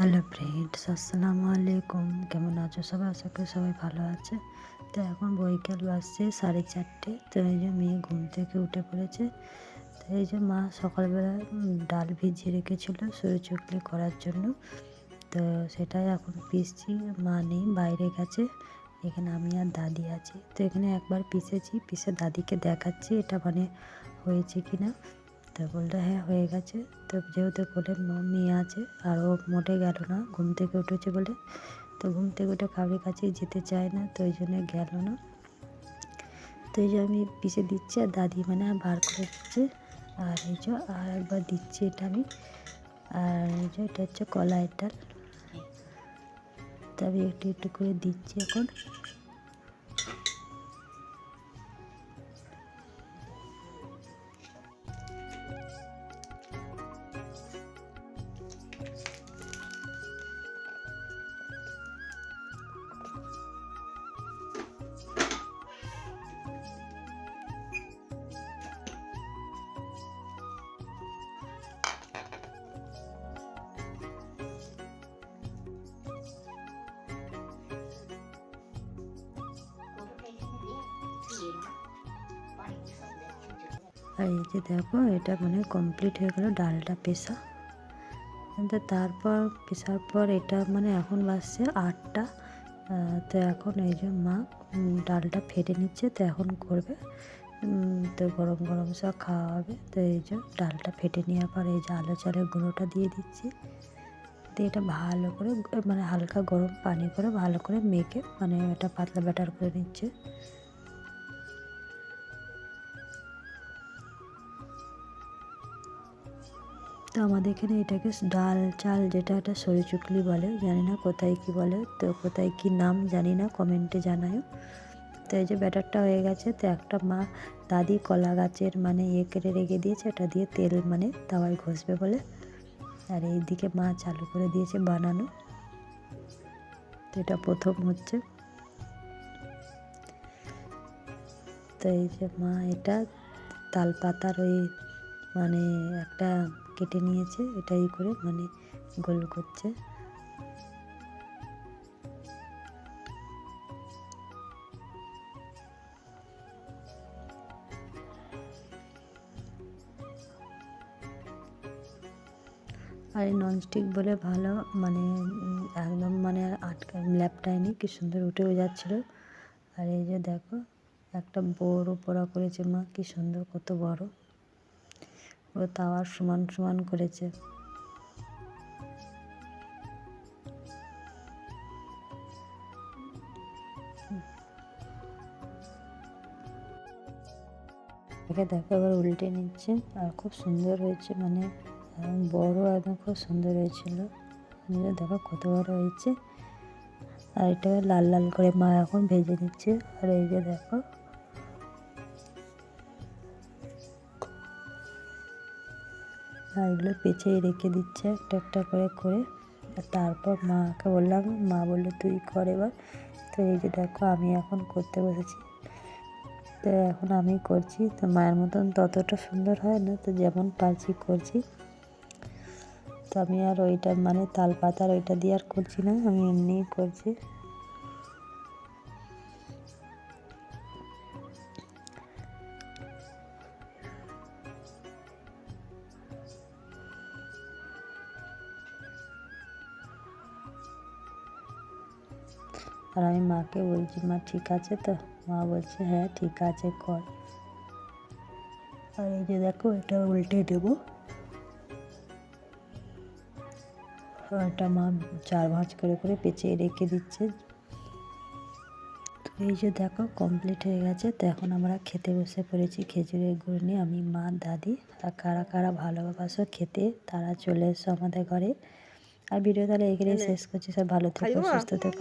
Hello friends, আসসালামু আলাইকুম। কেমন আছো সবাই? আশা করি সবাই ভালো আছে। তো এখন বৈকাল বাজছে সাড়ে চারটে। তো এই যে মেয়ে ঘুম থেকে উঠে পড়েছে। তো এই যে মা সকালবেলা ডাল ভিজিয়ে রেখেছিলো সরু চুকলি করার জন্য। তো সেটাই এখন পিসছি। মা নেই, বাইরে গেছে। এখানে আমি আর দাদি আছি। তো এখানে একবার পিসেছি। পিসে দাদিকে দেখাচ্ছি। এটা মানে হয়েছে কি না তো হ্যাঁ হয়ে গেছে। তো যেহেতু কোলে মেয়ে আছে, আর ও মোটে গেল না, ঘুম থেকে উঠেছে বলে, তো ঘুম থেকে উঠে কাউরির কাছে যেতে চায় না, তো ওই জন্য গেল না। তো এই যে আমি পিষে দিচ্ছি, আর দাদি মানে বার করে দিচ্ছে। আর এই যে, আর একবার দিচ্ছি এটা আমি। আর এই যে, এটা হচ্ছে কলাই ডাল। তো আমি একটু একটু করে দিচ্ছি এখন। আর এই যে দেখো, এটা মানে কমপ্লিট হয়ে গেল ডালটা পেশা। কিন্তু তারপর, পেশার পর এটা মানে এখন বাজছে আটটা। তো এখন এই যে মা ডালটা ফেটে নিচ্ছে, তো এখন করবে। তো গরম গরম সব খাওয়া হবে তো এই যে ডালটা ফেটে নেওয়ার পর এই যে আলো চালের গুঁড়োটা দিয়ে দিচ্ছি। দিয়ে এটা ভালো করে মানে হালকা গরম পানি করে ভালো করে মেখে মানে এটা পাতলা ব্যাটার করে নিচ্ছে। তো আমাদের এখানে এটাকে ডাল চাল যেটা এটা সরি চুকলি বলে, জানি না কোথায় কি বলে, তো কোথায় কি নাম জানি না কমেন্টে জানায়ও। তো এই যে ব্যাটারটা হয়ে গেছে, তো একটা মা দাদি কলা গাছের মানে ইয়ে কেটে রেখে দিয়েছে, এটা দিয়ে তেল মানে তাওয়ায় ঘষবে বলে। আর এই দিকে মা চালু করে দিয়েছে বানানো। তো এটা প্রথম হচ্ছে। তো এই যে মা এটা তাল পাতার ওই মানে একটা কেটে নিয়েছে, এটাই করে মানে গোল করছে। আর এই ননস্টিক বলে ভালো মানে একদম মানে আটকা ল্যাপটায়নি কি সুন্দর উঠেও যাচ্ছিল। আর এই যে দেখো, একটা বড় পোড়া করেছে মা, কি সুন্দর, কত বড়। ও তাওয়ার সমান সমান করেছে। একে দেখো এবার উল্টে নিচ্ছে। আর খুব সুন্দর হয়েছে মানে বড় একদম খুব সুন্দর হয়েছিল। দেখো কত বড় হয়েছে। আর এটা লাল লাল করে মা এখন ভেজে নিচ্ছে। আর এই যে দেখো আর এগুলো পেঁচে রেখে দিচ্ছে একটা একটা করে। করে তারপর মাকে বললাম, মা বলল, তুই কর এবার। তো এই যে দেখো, আমি এখন করতে বসেছি। তো এখন আমি করছি। তো মায়ের মতন ততটা সুন্দর হয় না, তো যেমন পারছি করছি। তো আমি আর ওইটা মানে তাল পাতার ওইটা দিয়ে আর করছি না, আমি এমনিই করছি। আর আমি মাকে বলছি মা ঠিক আছে তো? মা বলছে হ্যাঁ ঠিক আছে কর। আর এই যে দেখো এটা উল্টে দেবো। এটা মা চার ভাঁজ করে করে পেঁচিয়ে রেখে দিচ্ছে। তো এই যে দেখো কমপ্লিট হয়ে গেছে। তো এখন আমরা খেতে বসে পড়েছি খেজুরের গুড় নিয়ে। আমি মা দাদি আর কারা কারা ভালোবাসো খেতে তারা চলে এসো আমাদের ঘরে। আর ভিডিও তাহলে এখানেই শেষ করছি। সব ভালো থেকো সুস্থ থেকো।